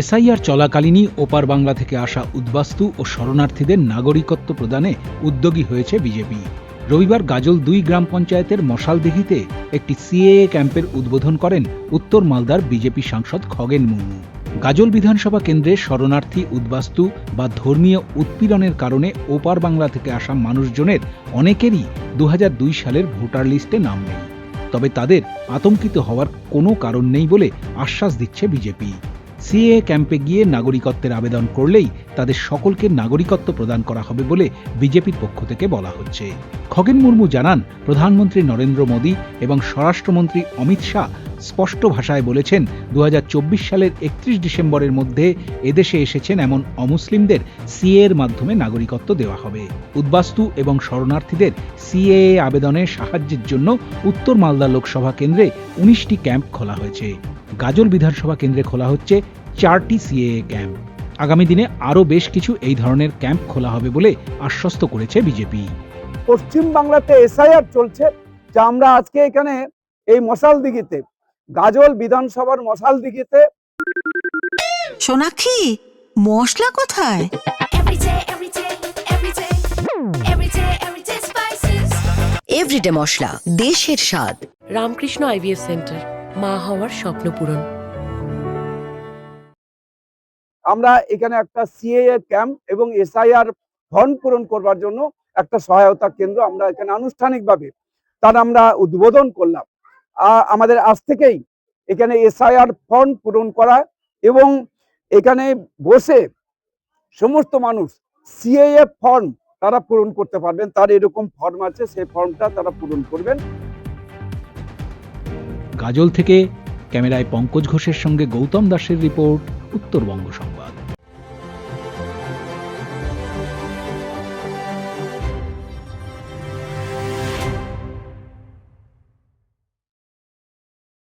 SIR চলাকালীনই ওপার বাংলা থেকে আসা উদ্বাস্তু ও শরণার্থীদের নাগরিকত্ব প্রদানে উদ্যোগী হয়েছে বিজেপি। রবিবার গাজল দুই গ্রাম পঞ্চায়েতের মশালদিঘিতে একটি সিএএ ক্যাম্পের উদ্বোধন করেন উত্তর মালদার বিজেপি সাংসদ খগেন মুর্মু। গাজল বিধানসভা কেন্দ্রে শরণার্থী, উদ্বাস্তু বা ধর্মীয় উৎপীড়নের কারণে ওপার বাংলা থেকে আসা মানুষজনের অনেকেরই দু হাজার দুই সালের ভোটার লিস্টে নাম নেই। তবে তাদের আতঙ্কিত হওয়ার কোনো কারণ নেই বলে আশ্বাস দিচ্ছে বিজেপি। সিএ ক্যাম্পে গিয়ে নাগরিকত্বের আবেদন করলেই তাদের সকলকে নাগরিকত্ব প্রদান করা হবে বলে বিজেপির পক্ষ থেকে বলা হচ্ছে। খগেন মুর্মু জানান, প্রধানমন্ত্রী নরেন্দ্র মোদী এবং স্বরাষ্ট্রমন্ত্রী অমিত শাহ স্পষ্ট ভাষায় বলেছেন দু হাজার চব্বিশ সালের একত্রিশ ডিসেম্বরের মধ্যে এদেশে এসেছেন এমন অমুসলিমদের সিএ এর মাধ্যমে নাগরিকত্ব দেওয়া হবে। উদ্বাস্তু এবং শরণার্থীদের সিএ আবেদনে সাহায্যের জন্য উত্তর মালদা লোকসভা কেন্দ্রে উনিশটি ক্যাম্প খোলা হয়েছে। গাজল বিধানসভা কেন্দ্রে খোলা হচ্ছে চারটি সিএএ ক্যাম্প। আগামী দিনে আরও বেশ কিছু এই ধরনের ক্যাম্প খোলা হবে বলে আশ্বস্ত করেছে বিজেপি। পশ্চিম বাংলাতে এসআইআর চলছে, যা আমরা আজকে এখানে এই মশাল দিঘিতে গাজল বিধানসভার মশাল দিঘিতে। সোনাক্ষী মশলা কোথায়? Every day, every day, every day, every day, every day spices. Everyday মশলা দেশের স্বাদ। রামকৃষ্ণ আইভিএফ সেন্টার মা হওয়ার স্বপ্ন পূরণ। আমরা এখানে একটা সিএএ ক্যাম্প এবং এসআইআর ফর্ম পূরণ করবার জন্য একটা সহায়তা কেন্দ্র আমরা এখানে আনুষ্ঠানিকভাবে তার আমরা উদ্বোধন করলাম। আমাদের আজ থেকেই এখানে এসআইআর ফর্ম পূরণ করা এবং এখানে বসে সমস্ত মানুষ সিএএ ফর্ম তারা পূরণ করতে পারবেন, তার এরকম ফর্ম আছে, সেই ফর্মটা তারা পূরণ করবেন। গাজল থেকে ক্যামেরায় পঙ্কজ ঘোষের সঙ্গে গৌতম দাসের রিপোর্ট, উত্তরবঙ্গ সংবাদ